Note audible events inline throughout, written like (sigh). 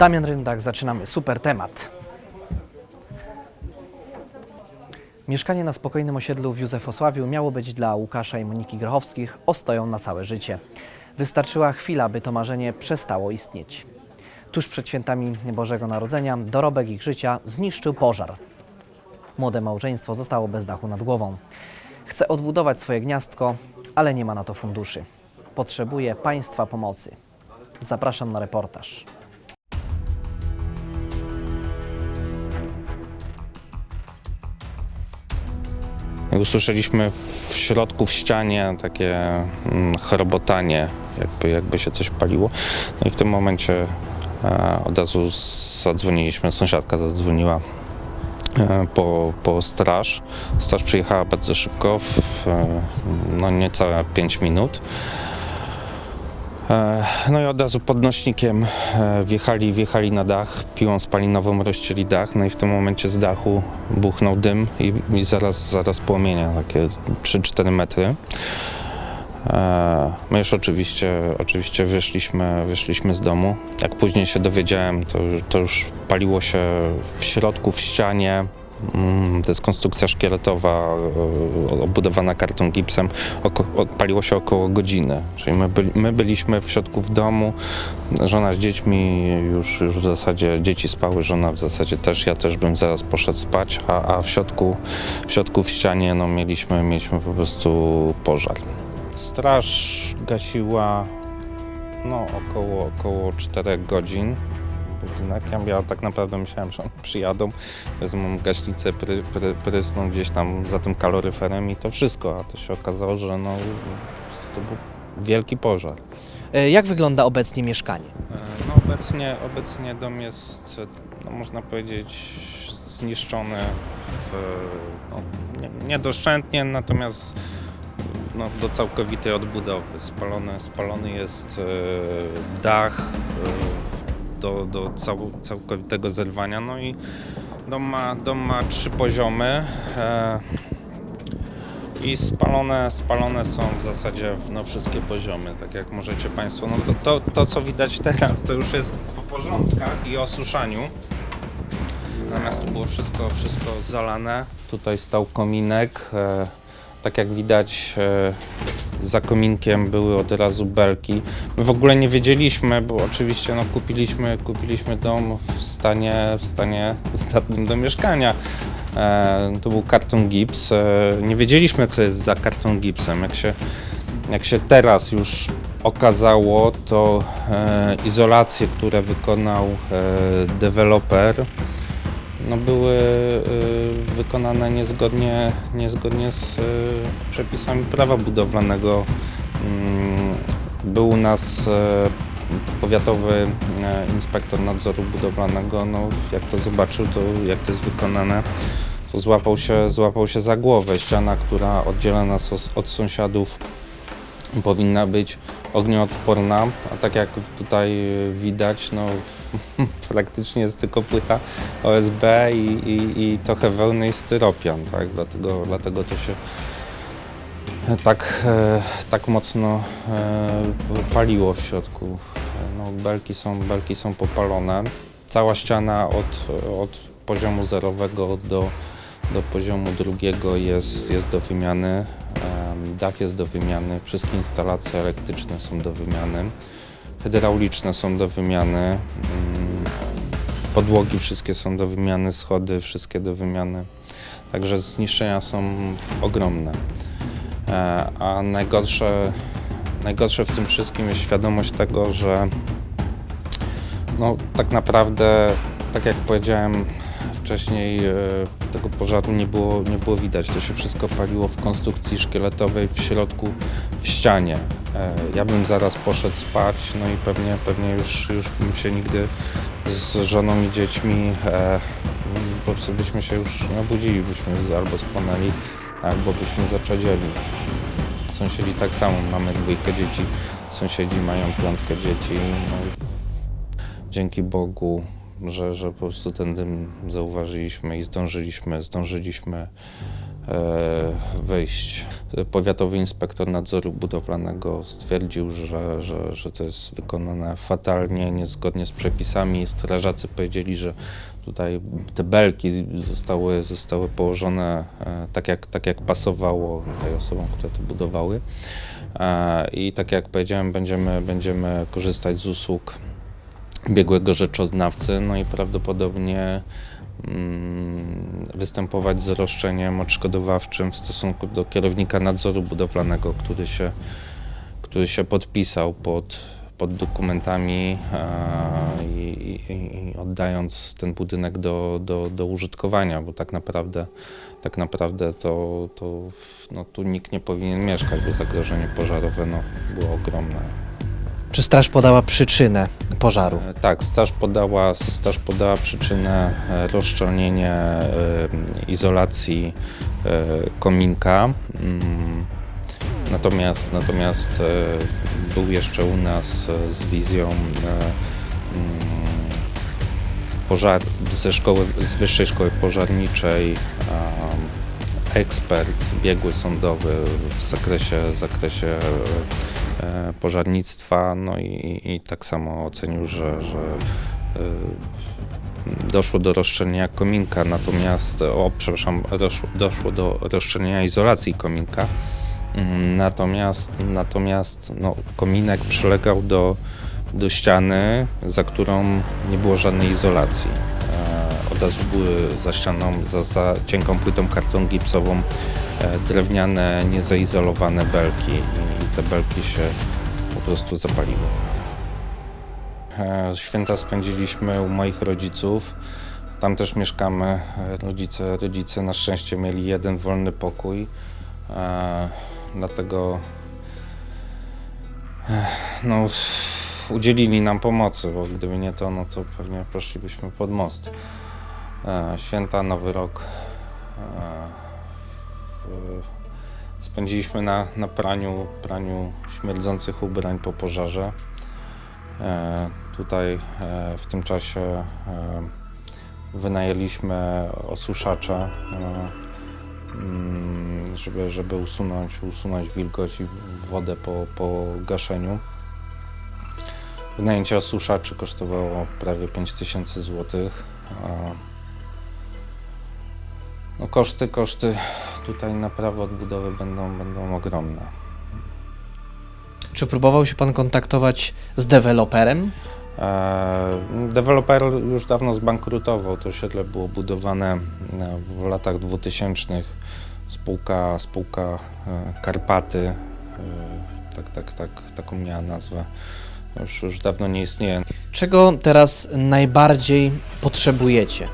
Damian Ryndak, zaczynamy super temat. Mieszkanie na spokojnym osiedlu w Józefosławiu miało być dla Łukasza i Moniki Grochowskich ostoją na całe życie. Wystarczyła chwila, by to marzenie przestało istnieć. Tuż przed świętami Bożego Narodzenia dorobek ich życia zniszczył pożar. Młode małżeństwo zostało bez dachu nad głową. Chce odbudować swoje gniazdko, ale nie ma na to funduszy. Potrzebuje państwa pomocy. Zapraszam na reportaż. Usłyszeliśmy w środku, w ścianie takie mm, chrobotanie, jakby, jakby się coś paliło. No i w tym momencie e, od razu zadzwoniliśmy, sąsiadka zadzwoniła e, po, po straż. Straż przyjechała bardzo szybko, w e, no niecałe 5 minut. E, No i od razu podnośnikiem e, wjechali, wjechali na dach, piłą spalinową rozcięli dach, no i w tym momencie z dachu buchnął dym i, i zaraz, zaraz płomienia, takie 3-4 metry. E, My już oczywiście, oczywiście wyszliśmy, wyszliśmy z domu. Jak później się dowiedziałem, to, to już paliło się w środku, w ścianie. Mm, To jest konstrukcja szkieletowa e, obudowana kartą gipsem. Oko, odpaliło się około godziny. Czyli my, byli, my byliśmy w środku w domu, żona z dziećmi już, już w zasadzie dzieci spały, żona w zasadzie też, ja też bym zaraz poszedł spać, a, a w środku, w środku w ścianie no, mieliśmy, mieliśmy po prostu pożar. Straż gasiła no, około, około 4 godzin budynek. Ja, tak naprawdę myślałem, że przyjadą, wezmą gaśnicę, pry, pry, prysną gdzieś tam za tym kaloryferem i to wszystko, a to się okazało, że no, to był wielki pożar. E, Jak wygląda obecnie mieszkanie? E, No obecnie, obecnie dom jest, no można powiedzieć, zniszczony w, no, nie, niedoszczętnie, natomiast no, do całkowitej odbudowy. Spalony, spalony jest e, dach do, do cał, całkowitego zerwania. No i dom ma, dom ma trzy poziomy. E, i spalone, spalone są w zasadzie no, wszystkie poziomy, tak jak możecie Państwo. No to, to, to, co widać teraz, to już jest po porządkach i osuszaniu. Natomiast tu było wszystko, wszystko zalane. Tutaj stał kominek. E, tak jak widać, e, za kominkiem były od razu belki. My w ogóle nie wiedzieliśmy, bo oczywiście no, kupiliśmy, kupiliśmy dom w stanie, w stanie zdatnym do mieszkania. E, to był karton gips. E, nie wiedzieliśmy, co jest za karton gipsem. Jak się, jak się teraz już okazało, to e, izolacje, które wykonał e, deweloper, no były e, wykonane niezgodnie, niezgodnie z e, przepisami prawa budowlanego. Mm, Był u nas e, powiatowy inspektor nadzoru budowlanego, no jak to zobaczył, to jak to jest wykonane, to złapał się, złapał się za głowę. Ściana, która oddziela nas od sąsiadów powinna być ognioodporna, a tak jak tutaj widać, no (laughs) praktycznie jest tylko płyta OSB i, i, i trochę wełny i styropian, tak? Dlatego, dlatego to się tak, e, tak mocno e, paliło w środku. No, belki, są, belki są popalone. Cała ściana od, od poziomu zerowego do, do poziomu drugiego jest, jest do wymiany. Dach jest do wymiany, wszystkie instalacje elektryczne są do wymiany, hydrauliczne są do wymiany, mm, podłogi wszystkie są do wymiany, schody wszystkie do wymiany. Także zniszczenia są ogromne. E, A najgorsze, najgorsze w tym wszystkim jest świadomość tego, że no, tak naprawdę, tak jak powiedziałem wcześniej, e, tego pożaru nie było, nie było widać. To się wszystko paliło w konstrukcji szkieletowej w środku, w ścianie. E, Ja bym zaraz poszedł spać, no i pewnie, pewnie już, już bym się nigdy z żoną i dziećmi e, po prostu byśmy się już nie obudzili, byśmy albo spłonęli, albo byśmy zaczadzieli. Sąsiedzi tak samo, mamy dwójkę dzieci, sąsiedzi mają piątkę dzieci. No, dzięki Bogu że, że po prostu ten dym zauważyliśmy i zdążyliśmy, zdążyliśmy e, wyjść. Powiatowy inspektor nadzoru budowlanego stwierdził, że, że, że to jest wykonane fatalnie, niezgodnie z przepisami. Strażacy powiedzieli, że tutaj te belki zostały, zostały położone e, tak jak, tak jak pasowało tutaj osobom, które to budowały. E, I tak jak powiedziałem, będziemy, będziemy korzystać z usług biegłego rzeczoznawcy, no i prawdopodobnie mm, występować z roszczeniem odszkodowawczym w stosunku do kierownika nadzoru budowlanego, który się, który się podpisał pod, pod dokumentami i, i, i oddając ten budynek do, do, do użytkowania, bo tak naprawdę, tak naprawdę to, to no, tu nikt nie powinien mieszkać, bo zagrożenie pożarowe no, było ogromne. Czy straż podała przyczynę pożaru? E, Tak, straż podała, straż podała przyczynę e, rozszczelnienie e, izolacji e, kominka. Mm, Natomiast, natomiast był jeszcze u nas z wizją mm, pożar, ze szkoły, z Wyższej Szkoły Pożarniczej ekspert, biegły sądowy w zakresie, zakresie pożarnictwa, no i, i tak samo ocenił, że, że e, doszło do rozszczelnienia kominka, natomiast, o przepraszam, doszło, do rozszczelnienia izolacji kominka, Mm, natomiast, natomiast no, kominek przylegał do, do ściany, za którą nie było żadnej izolacji. E, od razu były za ścianą, za, za cienką płytą karton gipsową e, drewniane, niezaizolowane belki i te belki się po prostu zapaliły. E, Święta spędziliśmy u moich rodziców. Tam też mieszkamy. E, Rodzice, rodzice na szczęście mieli jeden wolny pokój. E, dlatego no, udzielili nam pomocy, bo gdyby nie to, no to pewnie poszlibyśmy pod most. Święta, Nowy Rok. Spędziliśmy na, na praniu, praniu śmierdzących ubrań po pożarze. E, tutaj e, w tym czasie e, wynajęliśmy osuszacze, e, mm, żeby, żeby usunąć, usunąć wilgoć i wodę po, po gaszeniu. Wynajęcie osuszaczy kosztowało prawie 5000 zł. No koszty, koszty tutaj naprawy odbudowy będą, będą ogromne. Czy próbował się pan kontaktować z deweloperem? E, Deweloper już dawno zbankrutował. To osiedle było budowane e, w latach 2000. Spółka, spółka e, Karpaty, tak, tak, tak, taką miała nazwę. Już, już dawno nie istnieje. Czego teraz najbardziej potrzebujecie?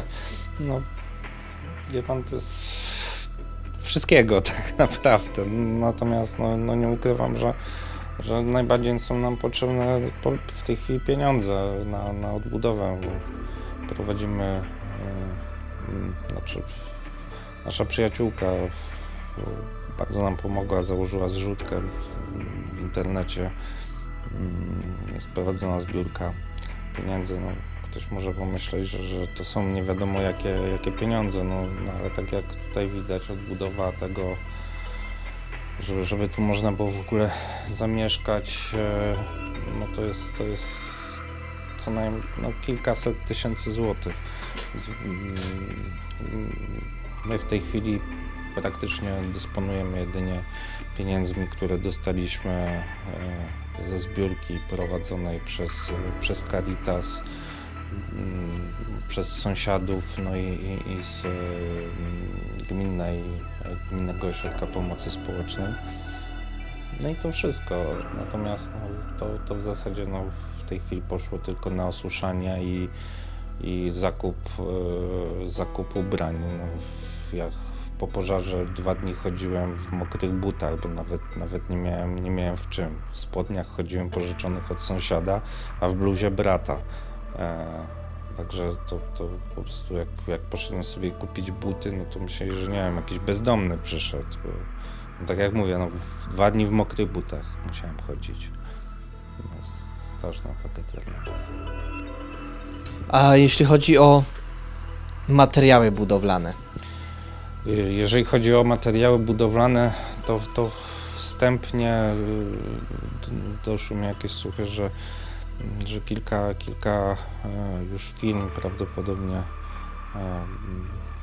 (laughs) No, wie pan, to jest wszystkiego (laughs) tak naprawdę. Natomiast no, no nie ukrywam, że, że najbardziej są nam potrzebne po- w tej chwili pieniądze na, na odbudowę. Bo prowadzimy, e, mm, znaczy nasza przyjaciółka bardzo nam pomogła, założyła zrzutkę w, w internecie. Mm, Jest prowadzona zbiórka pieniędzy. No, ktoś może pomyśleć, że, że to są nie wiadomo jakie, jakie pieniądze, no, no ale tak jak tutaj widać, odbudowa tego, żeby, żeby tu można było w ogóle zamieszkać, e, no to jest, to jest co najmniej no, kilkaset tysięcy złotych. Mm, My w tej chwili praktycznie dysponujemy jedynie pieniędzmi, które dostaliśmy e, ze zbiórki prowadzonej przez, przez Caritas, przez sąsiadów, no i, i, i z e, mm, gminnej, gminnego ośrodka pomocy społecznej. No i to wszystko. Natomiast no, to, to w zasadzie no, w tej chwili poszło tylko na osuszanie i, i zakup, e, zakup ubrań. No, jak po pożarze dwa dni chodziłem w mokrych butach, bo nawet, nawet nie, miałem, nie miałem w czym. W spodniach chodziłem pożyczonych od sąsiada, a w bluzie brata. E, także to, to po prostu jak, jak poszedłem sobie kupić buty, no to myśleli, że nie wiem, jakiś bezdomny przyszedł. Bo, no tak jak mówię, no, w, dwa dni w mokrych butach musiałem chodzić. No, straszna tragedia. A jeśli chodzi o materiały budowlane, Jeżeli chodzi o materiały budowlane, to, to wstępnie y, d- doszły mi jakieś słuchy, że, że kilka, kilka e, już firm prawdopodobnie e,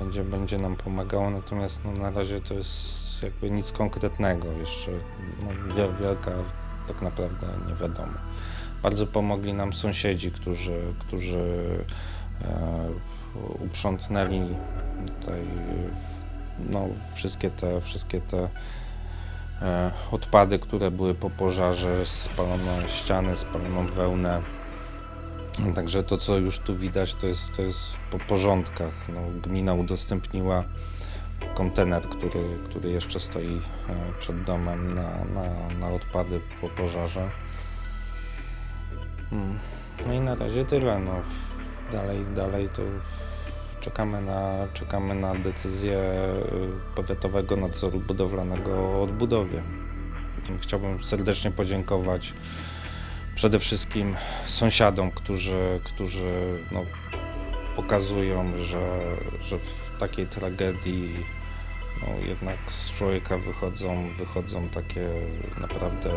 będzie, będzie nam pomagało, natomiast no, na razie to jest jakby nic konkretnego, jeszcze no, wie- wielka tak naprawdę nie wiadomo. Bardzo pomogli nam sąsiedzi, którzy, którzy e, uprzątnęli tutaj no, wszystkie te, wszystkie te odpady, które były po pożarze, spalono ściany, spalono wełnę. Także to, co już tu widać, to jest, to jest po porządkach. No, gmina udostępniła kontener, który, który jeszcze stoi e, przed domem na, na, na odpady po pożarze. Mm. No i na razie tyle. No. Dalej, dalej to czekamy na, czekamy na decyzję y, Powiatowego Nadzoru Budowlanego o odbudowie. Chciałbym serdecznie podziękować przede wszystkim sąsiadom, którzy, którzy no, pokazują, że, że w takiej tragedii no, jednak z człowieka wychodzą, wychodzą takie naprawdę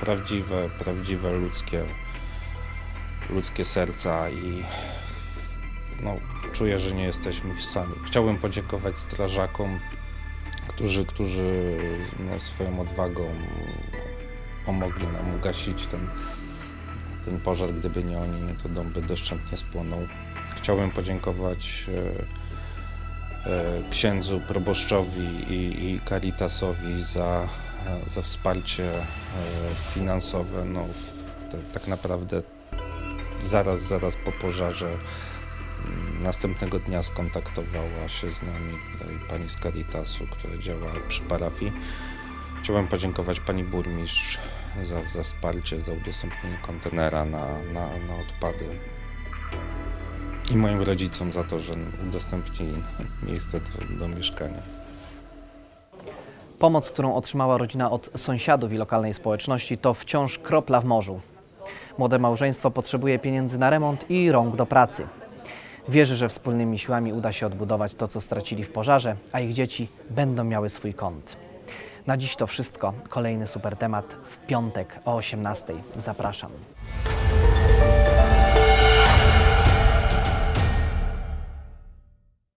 prawdziwe, prawdziwe ludzkie, ludzkie serca i no, czuję, że nie jesteśmy sami. Chciałbym podziękować strażakom, którzy, którzy no, swoją odwagą pomogli nam ugasić ten, ten pożar. Gdyby nie oni, no to dom by doszczętnie spłonął. Chciałbym podziękować e, e, księdzu proboszczowi i, i Caritasowi za, e, za wsparcie e, finansowe. No, w, te, tak naprawdę zaraz, zaraz po pożarze następnego dnia skontaktowała się z nami tutaj pani z Caritasu, która działa przy parafii. Chciałbym podziękować pani burmistrz za, za wsparcie, za udostępnienie kontenera na, na, na odpady i moim rodzicom za to, że udostępnili (laughs) miejsce do, do mieszkania. Pomoc, którą otrzymała rodzina od sąsiadów i lokalnej społeczności, to wciąż kropla w morzu. Młode małżeństwo potrzebuje pieniędzy na remont i rąk do pracy. Wierzy, że wspólnymi siłami uda się odbudować to, co stracili w pożarze, a ich dzieci będą miały swój kąt. Na dziś to wszystko. Kolejny super temat w piątek o 18:00. Zapraszam.